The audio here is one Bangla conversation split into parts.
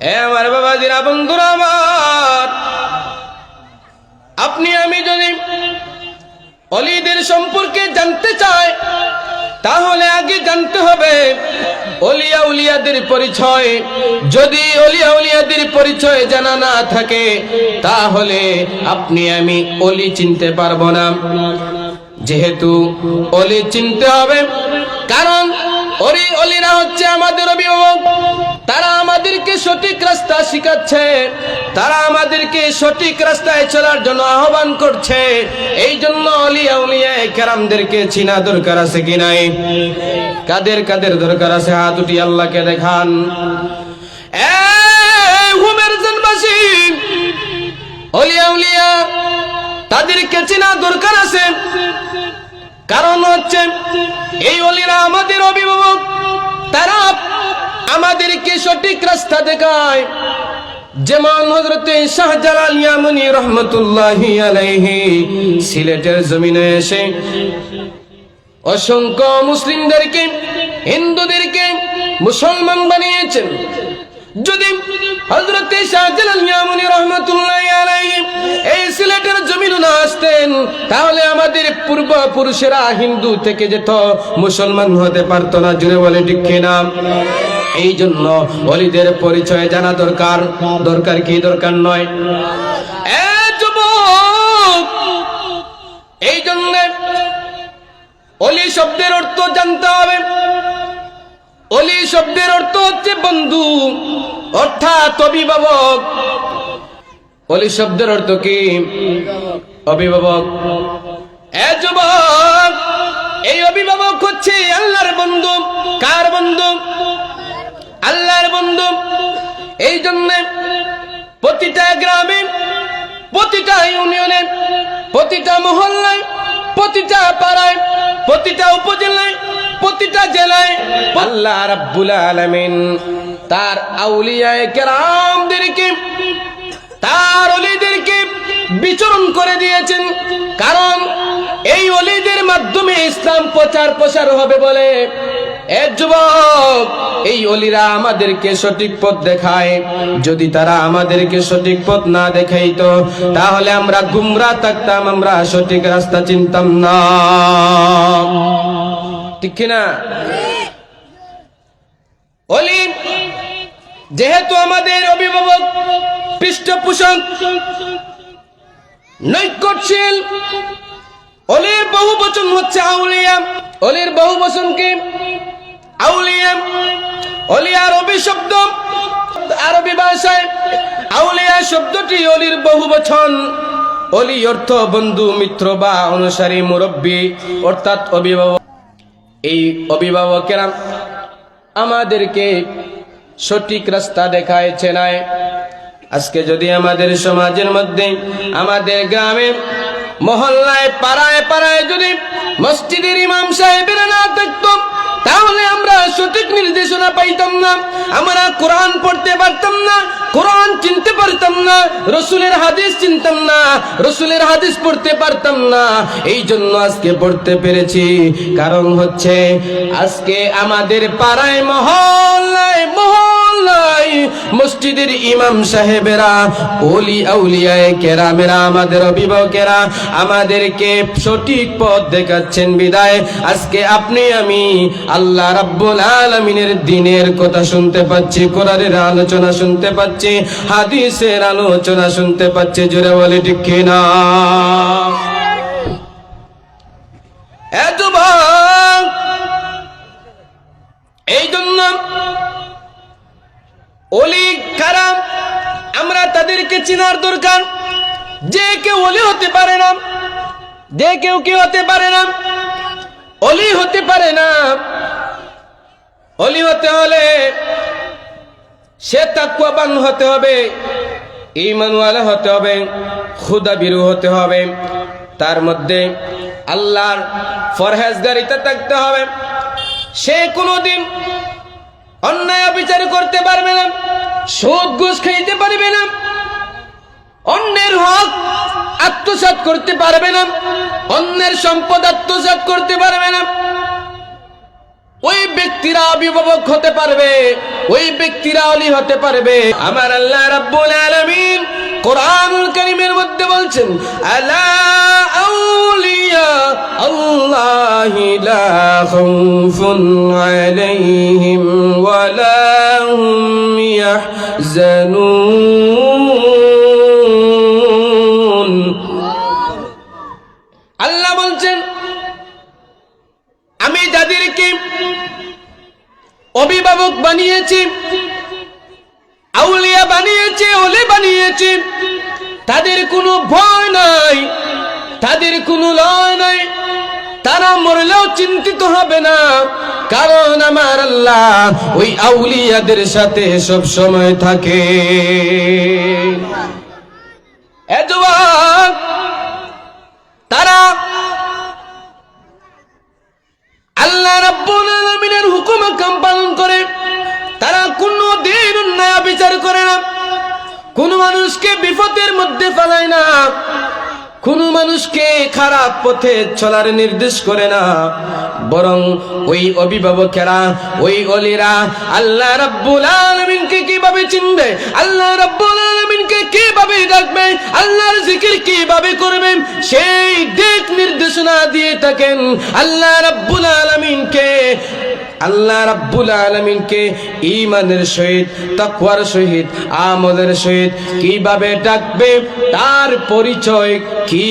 আমার বাবা দিরা বন্ধুরা আমার, আপনি আমি যদি অলিদের সম্পর্কে জানতে চাই, তাহলে আগে জানতে হবে অলিয়া উলিয়াদের পরিচয়। যদি অলিয়া উলিয়াদের পরিচয় জানা না থাকে, তাহলে আপনি আমি অলি চিনতে পারব না। যেহেতু অলি চিনতে হবে, কারণ অলি অলিরা হচ্ছে আমাদের অভিভাবক। তারা আমাদেরকে সঠিক রাস্তা শিখাচ্ছে। তারা আমাদেরকে সঠিক রাস্তায় চলার জন্য আহ্বান করছে। এই জন্য অলিয়া উলিয়া কেরামদেরকে চিনা দরকার আছে কি নাই? কাদের কাদের দরকার আছে? হাত উঠি আল্লাহকে দেখান। অলিয়া উলিয়া, তাদেরকে চেনা দরকার আছে? কারণ হচ্ছে এই অলিরা আমাদের অভিভাবক। তারা আমাদেরকে সঠিক রাস্তা দেখায়। যেমন হজরতে রহমতুল্লাহ আলাইহি সিলেটের জমিনে এসে অসংখ্য মুসলিমদেরকে, হিন্দুদেরকে মুসলমান বানিয়েছেন। যদি হজরতে শাহজালাল ইয়ামনি রহমতুল্লাহ আসতেন, তাহলে আমাদের পূর্ব পুরুষেরা হিন্দু থেকে যেত, মুসলমান হতে পারতো না জুড়ে বলে ঠিক কিনা? এই জন্য অলিদের পরিচয় জানা দরকার। দরকার কি দরকার নয়? এই জন্য অলি শব্দের অর্থ জানতে হবে। অলি শব্দের অর্থ হচ্ছে বন্ধু, অর্থাৎ অভিভাবক। অলি শব্দের অর্থ কি? অভিভাবক যুবক, এই অভিভাবক হচ্ছে আল্লাহর বন্ধু। কার বন্ধু? আল্লাহর বন্ধু। এই জন্য প্রতিটা গ্রামে, প্রতিটা ইউনিয়নে, প্রতিটা মহল্লায়, প্রতিটা পাড়ায়, প্রতিটা উপজেলায়, প্রতিটা জেলায় আল্লাহ রাব্বুল আলামিন তার আউলিয়ায়ে কেরামদেরকে তার অলিদেরকে বিচরণ করে দিয়েছেন। কারণ এই অলিদের মাধ্যমে ইসলাম প্রচার প্রসার হবে বলে। এই অলিরা আমাদেরকে সঠিক পথ দেখায়। যদি তারা আমাদেরকে সঠিক পথ না দেখাইতো, তাহলে আমরা গুমরা থাকতাম, আমরা সঠিক রাস্তা চিনতাম না। ঠিক কিনা? অলি যেহেতু আমাদের অভিভাবক পৃষ্ঠপোষক নৈকটশীল, অলির বহু বচন হচ্ছে আউলিয়া। অলির বহু বচন কি? আউলিয়া। অলিয়া আরবি শব্দ আরবি ভাষায় আউলিয়া শব্দটি অলির বহু বচন অলি অর্থ বন্ধু, মিত্র বা অনুসারী, মুরব্বী, অর্থাৎ অভিভাবক। এই অভিভাবকেরা আমাদেরকে সঠিক রাস্তা দেখাইছে নাই। আজকে যদি আমাদের সমাজের মধ্যে, আমাদের গ্রামে, মহল্লায়, পাড়ায় পাড়ায় যদি মসজিদের ইমাম সাহেবের না থাকতো তাহলে আমরা সঠিক নির্দেশনা পাইতাম না, আমরা কোরআন পড়তে পারতাম না, কোরআন চিনতে পারতাম না, রসুলের হাদিস চিনতাম না, রসুলের হাদিস পড়তে পারতাম না। এই জন্য আজকে পড়তে পেরেছি। কারণ হচ্ছে, আজকে আমাদের পাড়ায়, মহল্লায় মহল্লায় মসজিদের ইমাম সাহেবেরা ওলি আউলিয়ায় কেরামেরা আমাদের অভিভাবকেরা আমাদেরকে সঠিক পথ দেখাচ্ছেন বিদায়। আজকে আপনি আমি আল্লাহ রাব্বুল আলামিনের দিনের কথা শুনতে পাচ্ছি কোরআনের আলোচনা শুনতে পাচ্ছি হাদিসের আলোচনা শুনতে পাচ্ছি জোরে বলে ঠিক কিনা? এ যুবক, এই জন্য অলি কারাম, আমরা তাদেরকে চিনার দরকার। যে কেউ অলি হতে পারে না, যে কেউ কি হতে পারে না অলি হতে পারে না। অলি হতে হলে সে তাকুয়াবান হতে হবে ইমানওয়ালা হতে হবে খুদা বিরু হতে হবে। তার মধ্যে আল্লাহর ফরহেজগারিতে থাকতে হবে। সে কোনোদিন অন্যায় অবিচার করতে পারবে না, সুদ ঘুষ খাইতে পারবে না, অন্যের হক আত্মসাৎ করতে পারবে না, অন্যের সম্পদ আত্মসাৎ করতে পারবে না। ওই ব্যক্তিরা অভিভাবক হতে পারবে, ওই ব্যক্তিরা অলি হতে পারবে। আমার আল্লাহ রাব্বুল আলামিন কোরআনুল কারীমের মধ্যে বলছেন, আলা আউলিয়া আল্লাহি লা খাউফুন ওই আউলিয়াদের সাথে সব সময় থাকে। তারা আল্লাহ রাব্বুল হুকুম কাম পালন করে। তারা কোনো দিন অন্যায় বিচার করে না। কোন মানুষকে বিপদের মধ্যে ফেলায় না। কোন মানুষকে খারাপ পথে চলার নির্দেশ করে না। বরং ওই অভিভাবকেরা, ওই অলিরা আল্লাহ রাব্বুল আলামিনকে কীভাবে চিনবে? আল্লাহ রাব্বুল আলামিনকে কীভাবে ডাকবে? আল্লাহর জিকির কীভাবে করবে? সেই দিক নির্দেশনা দিয়ে থাকেন আল্লাহ রাব্বুল আলামিনকে আল্লাহ রাব্বুল আলামিনকে ঈমানের সহিত, তাকওয়ার সহিত, আমলের সহিত কীভাবে ডাকবে, তার পরিচয় কি,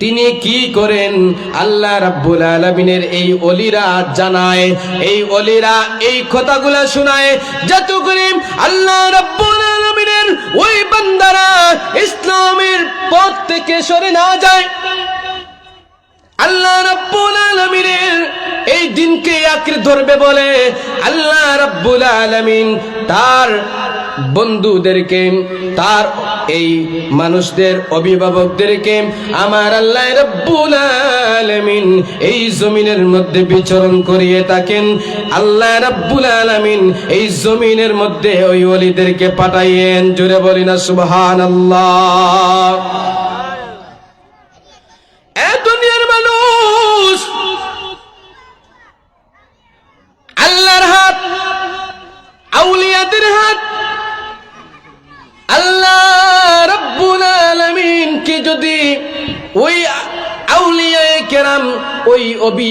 তিনি কি করেন, আল্লাহ রাব্বুল আলামিনের এই অলিরা জানায়, এই অলিরা এই কথাগুলা শোনায় যত করিম আল্লাহ রাব্বুল আলামিনের ওই বান্দারা ইসলামের পথ থেকে সরে না যায়। আল্লাহ রাব্বুল আলামিনের এই দিনকে আঁকড়ে ধরবে বলে আল্লাহ রাব্বুল আলামিন তার বন্ধুদেরকে, তার এই মানুষদের অভিভাবকদেরকে আমার আল্লাহ রাব্বুল আলামিন এই জমিনের মধ্যে বিচরণ করিয়ে থাকেন। আল্লাহ রাব্বুল আলামিন এই জমিনের মধ্যে ওই ওলিদেরকে পাঠাইয়েন। জুড়ে বলি না, সুবহানাল্লাহ।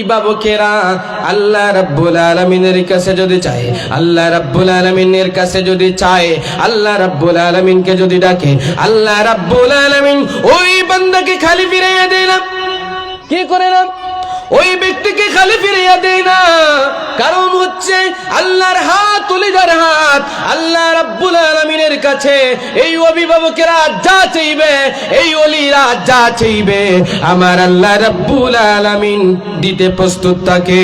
অভিভাবকেরা আল্লাহ রাব্বুল আলমিনের কাছে যদি চায়, আল্লাহ রাব্বুল আলমিনের কাছে যদি চায়, আল্লাহ রাব্বুল আলমিনকে যদি ডাকে, আল্লাহ রাব্বুল আলামিন ওই বান্দাকে খালি ফিরাইয়া দিলাম কি করে না? ওই ব্যক্তিকে খালি ফিরিয়ে দেয় না। কারণ হচ্ছে আল্লাহর হাত তুলিদার হাত, আল্লাহ রাব্বুল আলামিনের কাছে এই অভিভাবকেরা যা চাইবে, এই অলিরা যা চাইবে, আমার আল্লাহ রাব্বুল আলামিন দিতে প্রস্তুত থাকে।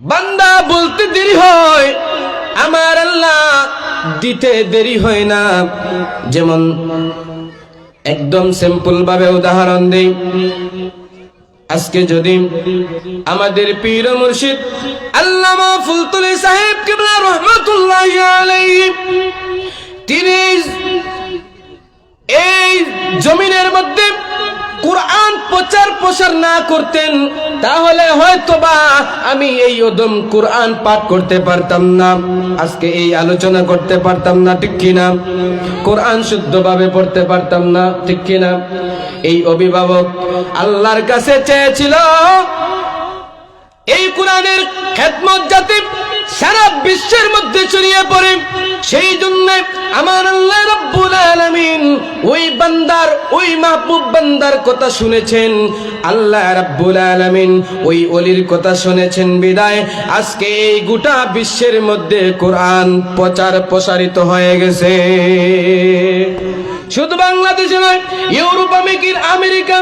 বান্দা বলতে দেরি হয়, আমার আল্লাহ দিতে দেরি হয় না। যেমন একদম সিম্পল ভাবে উদাহরণ দেই। আজকে যদি আমাদের পীর মুর্শিদ আল্লামা ফুলতুলি সাহেব কিবলা রহমাতুল্লাহি আলাইহি তিনি এই জমিনের মধ্যে কোরআন প্রচার প্রসার না করতেন, তাহলে হয়তো বা আমি এই ওদম কোরআন পাঠ করতে পারতাম না। আজকে এই আলোচনা করতে পারতাম না, ঠিক কিনা? কোরআন শুদ্ধভাবে পড়তে পারতাম না, ঠিক কিনা? এই অভিভাবক আল্লাহর কাছে চেয়েছিল, এই কোরআনের খেদমত যাতে সারা বিশ্বের মধ্যে ছড়িয়ে পড়ে। সেই জন্য আমার আল্লাহ রব্বুল আলামিন ওই বান্দার, ওই মাহবুব বান্দার কথা শুনেছেন। আল্লাহ রাব্বুল আলামিন ওই অলির কথা শুনেছেন বিদায়। আজকে এই গোটা বিশ্বের মধ্যে কোরআন প্রচার প্রসারিত হয়ে গেছে। শুধু বাংলাদেশে নয়, Europe America America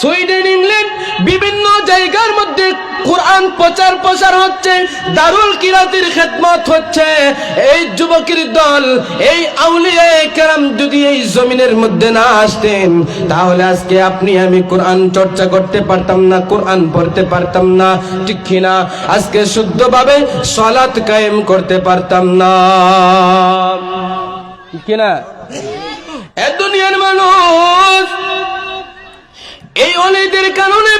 Sweden, England বিভিন্ন জায়গার মধ্যে কোরআন প্রচার প্রসার হচ্ছে, দারুল কিরাতের খেদমত হচ্ছে। এই যুবকের দল, এই আউলিয়া কেরাম যদি এই জমিনের মধ্যে না আসতেন, তাহলে আজকে আপনি আমি কোরআন চর্চা করতে পারতাম না, কোরআন পড়তে পারতাম না, ঠিক কিনা? আজকে শুদ্ধভাবে সলাৎ কায়েম করতে পারতাম না। ঠিক কিনা? এ দুনিয়ার মানুষ এই অলিদের কারণে,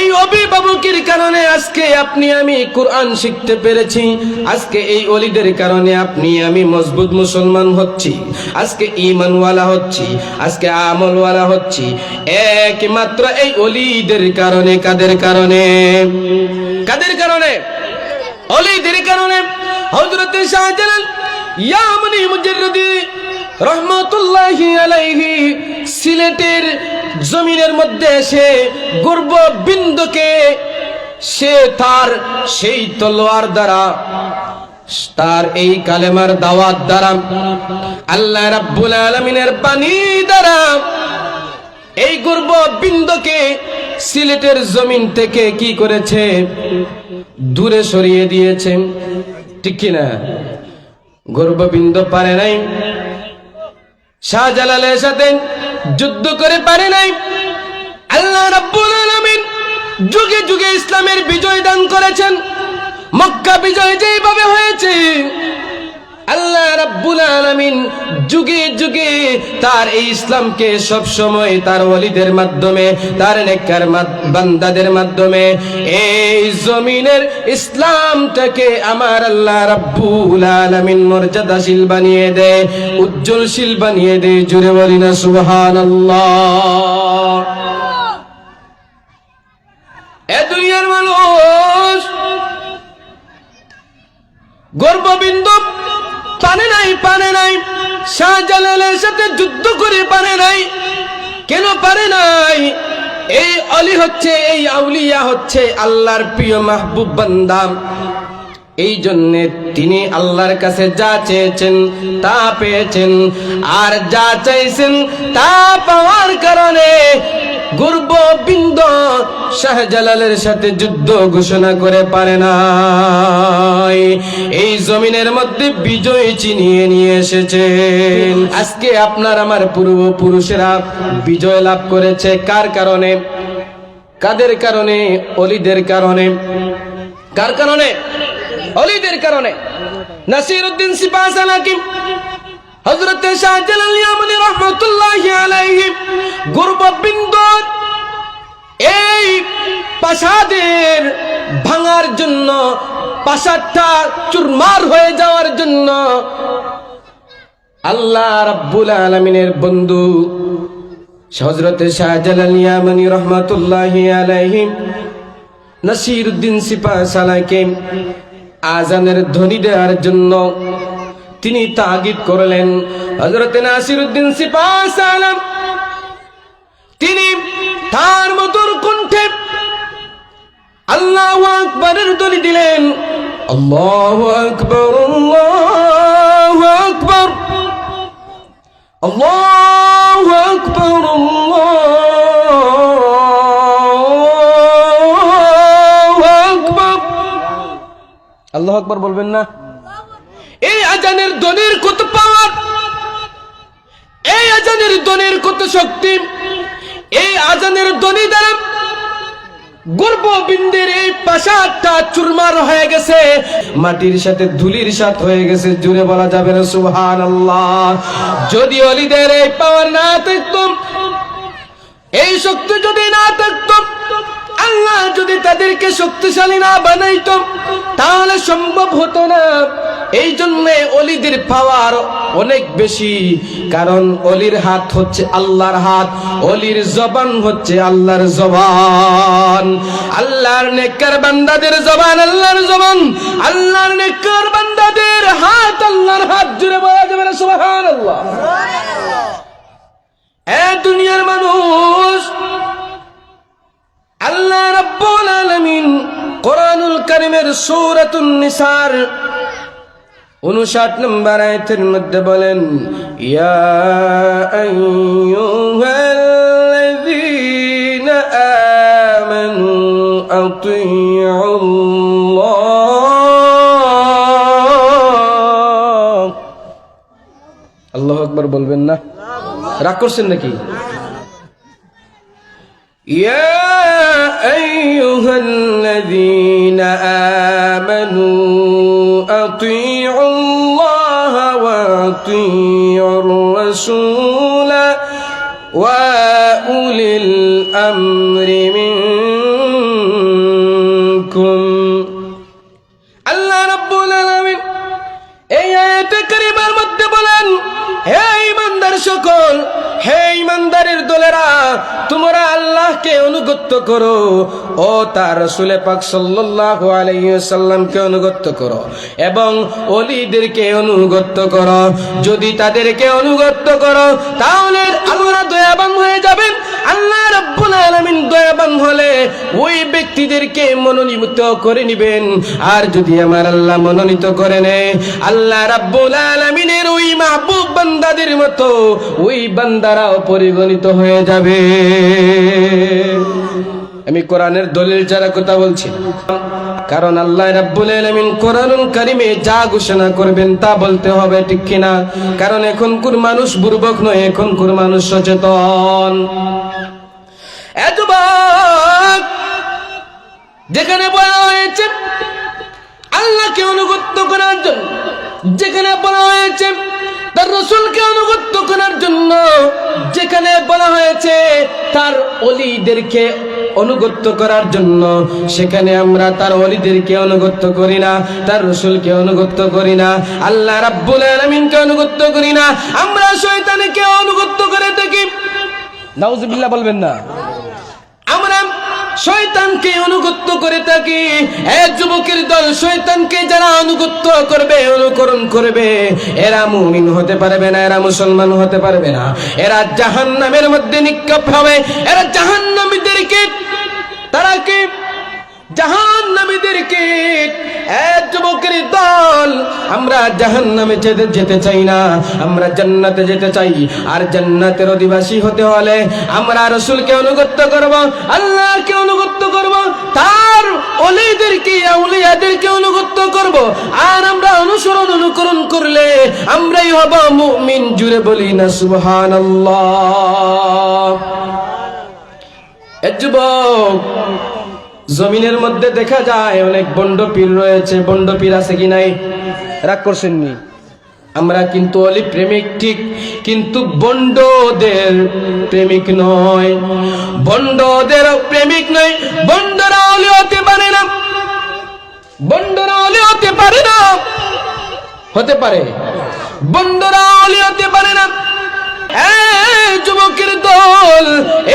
এই অভিভাবকের কারণে আজকে আপনি আমি কোরআন শিখতে পেরেছি। আজকে এই অলিদের কারণে আপনি আমি মজবুত মুসলমান হচ্ছি। আজকে ইমানওয়ালা হচ্ছি, আজকে আমলওয়ালা হচ্ছি। একমাত্র এই অলিদের কারণে, কাদের কারণে? কাদের কারণে? অলিদের কারণে। হজরত শাহজালাল ইয়ামনি মুজাররদি রহমতুল্লাহি আলাইহি সিলেটের জমিনের মধ্যে এসে গর্ব বিন্দুকে সে তার সেই তলোয়ার দ্বারা, তার এই কালেমার দাওয়াত দ্বারা, আল্লাহ রাব্বুল আলামিনের পানি দ্বারা এই গর্ব বিন্দুকে সিলেটের জমিন থেকে কি করেছে? দূরে সরিয়ে দিয়েছে। ঠিক কিনা? গর্ববিন্দ পারে নাই। শাহজালালের সাথে যুদ্ধ করে পারে নাই। আল্লাহ রাব্বুল আলামিন যুগে যুগে ইসলামের বিজয় দান করেছেন। মক্কা বিজয় যেভাবে হয়েছে আল্লাহ রাব্বুল আলামিন যুগে যুগে তার এই ইসলামকে সব সময় তার ওলিদের মাধ্যমে, তার নেককার বান্দাদের মাধ্যমে, এই জমিনের ইসলামটাকে আমার আল্লাহ রাব্বুল আলামিন মর্যাদাশীল বানিয়ে দেয় উজ্জ্বলশীল বানিয়ে দেয় জুড়ে বলি না সুবহানাল্লাহ। এ দুনিয়ার মানুষ গর্ববিন্দু পানে নাই, শাহজালালের সাথে যুদ্ধ করে পারে নাই। কেন পারে নাই? এই অলি হচ্ছে, এই আউলিয়া হচ্ছে আল্লাহর প্রিয় মাহবুব বান্দা। এই জন্যে তিনি আল্লাহর কাছে যা চেয়েছেন তা পেয়েছেন। আর যা চাইছেন তা পাওয়ার কারণে গর্ব বিন্দ শাহজালালের সাথে যুদ্ধ ঘোষণা করে পারে নাই। এই জমিনের মধ্যে বিজয় চিনিয়ে নিয়ে এসেছেন। আজকে আপনার আমার পূর্বপুরুষেরা বিজয় লাভ করেছে কার কারণে? কাদের কারণে? অলিদের কারণে? কার কারণে? অলিদের কারণে। নাসির উদ্দিন সিপাহাসালাকি হজরত শাহজালাল ইয়ামানি রহমতুল্লাহি আলাইহি গুরববিন্দর এই প্রাসাদের ভাঙার জন্য, প্রাসাদটা চুরমার হয়ে যাওয়ার জন্য আল্লাহ রাব্বুল আলামিনের বন্ধু হজরত শাহজালাল ইয়ামানি রহমতুল্লাহি আলাইহি নাসির উদ্দিন সিপা সালাকে আজানের ধ্বনি দেওয়ার জন্য তিনি তাগিদ করলেন। হজরত নাসির উদ্দিন তিনি তার মধুর কণ্ঠে আল্লাহ আকবরের ধ্বনি দিলেন, আল্লাহ আকবর আল্লাহ আকবর আল্লাহ আকবর আল্লাহ আকবর বলবেন না? এই আজানের ধ্বনির কত পাওয়ার এই আজানের ধ্বনির কত শক্তি? এই আজানের ধ্বনি দ্বারা গর্ববিন্দের এই চুরমার হয়ে গেছে, মাটির সাথে ধুলির সাথে হয়ে গেছে জুড়ে বলা যাবে না সুহান আল্লাহ যদি অলিদের এই পাওয়ার না থাকতো, এই শক্তি যদি না থাকতো আল্লাহ যদি তাদেরকে শক্তিশালী না বানাইতো, তাহলে সম্ভব হতো না। এই জন্য অলিদের পাওয়ার অনেক বেশি, কারণ অলির হাত হচ্ছে আল্লাহর হাত, অলির জবান হচ্ছে আল্লাহর জবান। আল্লাহর নেকর বান্দাদের জবান, আল্লাহর জবান, আল্লাহর নেকর বান্দাদের হাত, আল্লাহর হাত জুড়ে বলা যাবে না, সুবহানাল্লাহ। এ দুনিয়ার মানুষ কারিমের সুরাতুন নিসার উনষাট নম্বর আয়াতের মধ্যে বলেন ইয়া আইয়ুহাল্লাযীনা আমানু আতিউল্লাহ আল্লাহু আকবার বলবেন না রাগ করছেন নাকি ইয়া الذين الرسول وأولي الأمر আল্লাহকে অনুগত্য করো। ও তার রসুলে পাক সাল্লাহু আলাইসাল্লামকে অনুগত্য করো এবং অলিদেরকে অনুগত্য করো। যদি তাদেরকে অনুগত্য করো, তাহলে আল্লাহ দয়াবান হয়ে যাবেন ওই ব্যক্তিদেরকে মনোনীত করে নিবেন। আর যদি আমার আল্লাহ মনোনীত করে নেয়, আল্লাহ রাব্বুল আলামিনের ওই মাহবুব বান্দাদের মতো ওই বান্দারাও পরিগণিত হয়ে যাবে। আমি কোরআনের দলিল যারা কথা বলছি কারণ আল্লাহ রাব্বুল আলামিন কোরআনুল কারিমে যা ঘোষণা করবেন তা বলতে হবে, ঠিক কিনা? কারণ এখনকার মানুষ বুর্বক নয়, এখনকার মানুষ সচেতন। যেখানে বলা হয়েছে, আল্লাহকে অনুগত্য করার জন্য, যেখানে বলা হয়েছে, তার রসুলকে অনুগত্য করার জন্য, যেখানে বলা হয়েছে, তার অলিদেরকে অনুগত্য করার জন্য, সেখানে আমরা তার অলিদেরকে অনুগত্য করি না, তার রসুলকে অনুগত্য করি না, আল্লাহ রাব্বুল আলামিনকে অনুগত্য করি না, আমরা শয়তানকে অনুগত্য করে থাকি। নাউজুবিল্লাহ বলবেন না। শয়তানকে অনুগত্য করে থাকি। এক যুবকের দল শয়তানকে যারা অনুগত্য করবে, অনুকরণ করবে, এরা মুমিন হতে পারবে না, এরা মুসলমান হতে পারবে না। এরা জাহান্নামের মধ্যে নিক্ষেপ হবে। এরা জাহান্নামীদেরকে, তারা কি? জাহান্নামীদেরকে এক যুবকের আমরা যেতে যেতে চাই না। আমরা জান্নাতে যেতে চাই। আর জান্নাতের অধিবাসী হতে হলে আমরা করব করব, তার আর আমরা অনুসরণ অনুকরণ করলে আমরাই হব মুমিন জুড়ে বলি না, সুবহানাল্লাহ। যুবক জমিনের মধ্যে দেখা যায় অনেক বন্ড পীর রয়েছে, বন্ড পীর আছে কি নাই? রাগ করছেননি আমরা কিন্তু অলি প্রেমিক ঠিক, কিন্তু বন্ডদের প্রেমিক নয়। বন্ডদের প্রেমিক নয়, বন্ডরা অলি হতে পারে না। বন্ডরা অলি হতে পারে না। হতে পারে। বন্ডরা অলি হতে পারে না। এই যুবকের দল,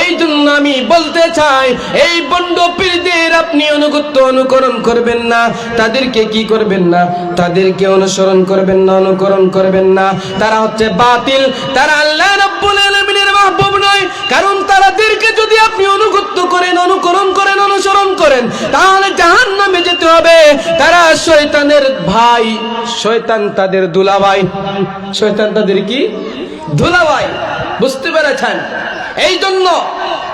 এই জন্য আমি বলতে চাই, এই বন্ড পীরদের আপনি অনুগত্য অনুকরণ করবেন না, তাদেরকে কি করবেন না? তাদেরকে অনুসরণ করবেন না, অনুকরণ করবেন না। তারা হচ্ছে বাতিল, তারা আল্লাহ রাব্বুল আলামিনের মাহবুব নয়, কারণ তাদেরকে যদি আপনি অনুগত্য করেন, অনুকরণ করেন, অনুসরণ করেন, তাহলে জাহান্নামে হবে। তারা শয়তানের ভাই, শয়তান তাদের দুলাভাই। শয়তান তাদের কি? ধুলাভাই বুঝতে পেরেছেন? এই জন্য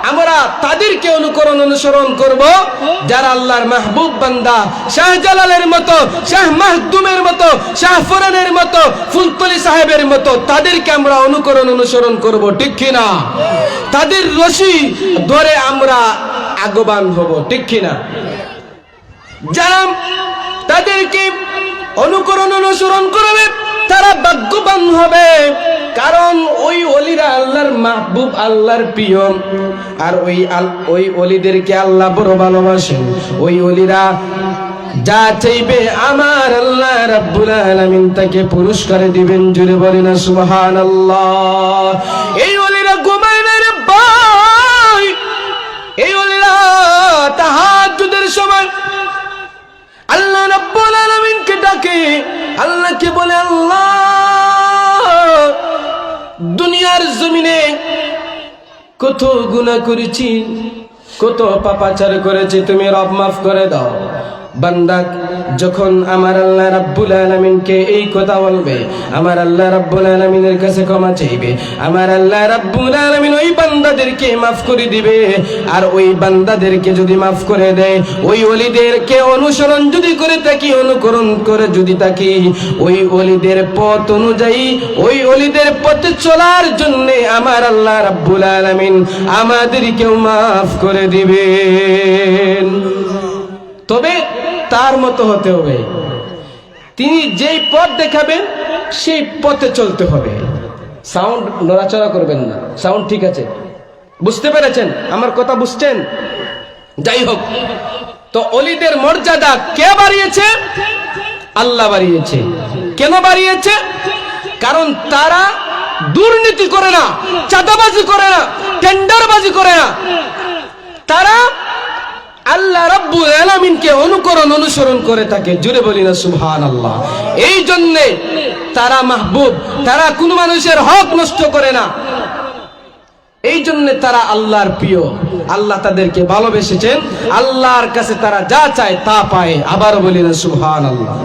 আমরা তাদেরকে অনুকরণ অনুসরণ করব। যারা আল্লাহর মাহবুব বান্দা শাহজালালের মতো, শাহ মাহদুমের মতো, শাহ ফরানের মতো, ফুলতলি সাহেবের মতো, তাদেরকে আমরা অনুকরণ অনুসরণ করব, ঠিক কিনা? তাদের রশি ধরে আমরা আগবান হব, ঠিক কিনা? যারা তাদেরকে অনুকরণ অনুসরণ করবে, তারা ভাগ্যবান হবে। কারণ ওই অলিরা আল্লাহর মাহবুব, আল্লাহর প্রিয়। আর ওই ওই অলিদেরকে আল্লাহ বড় ভালোবাসেন। ওই অলিরা যা চাইবে আমার আল্লাহ রাব্বুল আলামিন তাকে পুরস্কার দিবেন, জুড়ে বলে না, সুবহানাল্লাহ। এই অলিরা ঘুমায় না রে ভাই। এই অলিরা তাহাজ্জুদের সময় ডাকে, আল্লাহকে বলে, আল্লাহ, দুনিয়ার জমিনে কত গুণা করেছি, কত পাপাচার করেছি, তুমি রব মাফ করে দাও। বান্দা, যখন আমার আল্লাহ রাব্বুল আলামিনকে এই কথা বলবে, আমার আল্লাহ রাব্বুল আলামিনের কাছে ক্ষমা চাইবে, আমার আল্লাহ রাব্বুল আলামিন ওই বান্দাদেরকে মাফ করে দিবে। আর ওই বান্দাদেরকে যদি মাফ করে দেয়, ওই অলিদেরকে অনুসরণ যদি করে থাকি, অনুকরণ করে যদি থাকি, ওই অলিদের পথ অনুযায়ী, ওই অলিদের পথে চলার জন্য আমার আল্লাহ রাব্বুল আলামিন আমাদেরকেও মাফ করে দিবেন। তবে তার মতো হতে হবে। তিনি যেই পথ দেখাবেন, সেই পথে চলতে হবে। সাউন্ড নড়াচড়া করবেন না। সাউন্ড ঠিক আছে। বুঝতে পেরেছেন? আমার কথা বুঝছেন? যাই হোক। তো অলিদের মর্যাদা কে বাড়িয়েছে? আল্লাহ বাড়িয়েছে। কেন বাড়িয়েছে? কারণ তারা দুর্নীতি করে না, চাঁদাবাজি করে না, টেন্ডারবাজি করে না। তারা আল্লাহ রাব্বুল আলামিনকে অনুকরণ অনুসরণ করে থাকে। জুড়ে বলি না সুবহান আল্লাহ এই জন্যে তারা মাহবুব, তারা কোন মানুষের হক নষ্ট করে না। এই জন্য তারা আল্লাহর প্রিয়। আল্লাহ তাদেরকে ভালোবেসেছেন। আল্লাহর কাছে তারা যা চায় তা পায়। আবারও বলি না সুবহান আল্লাহ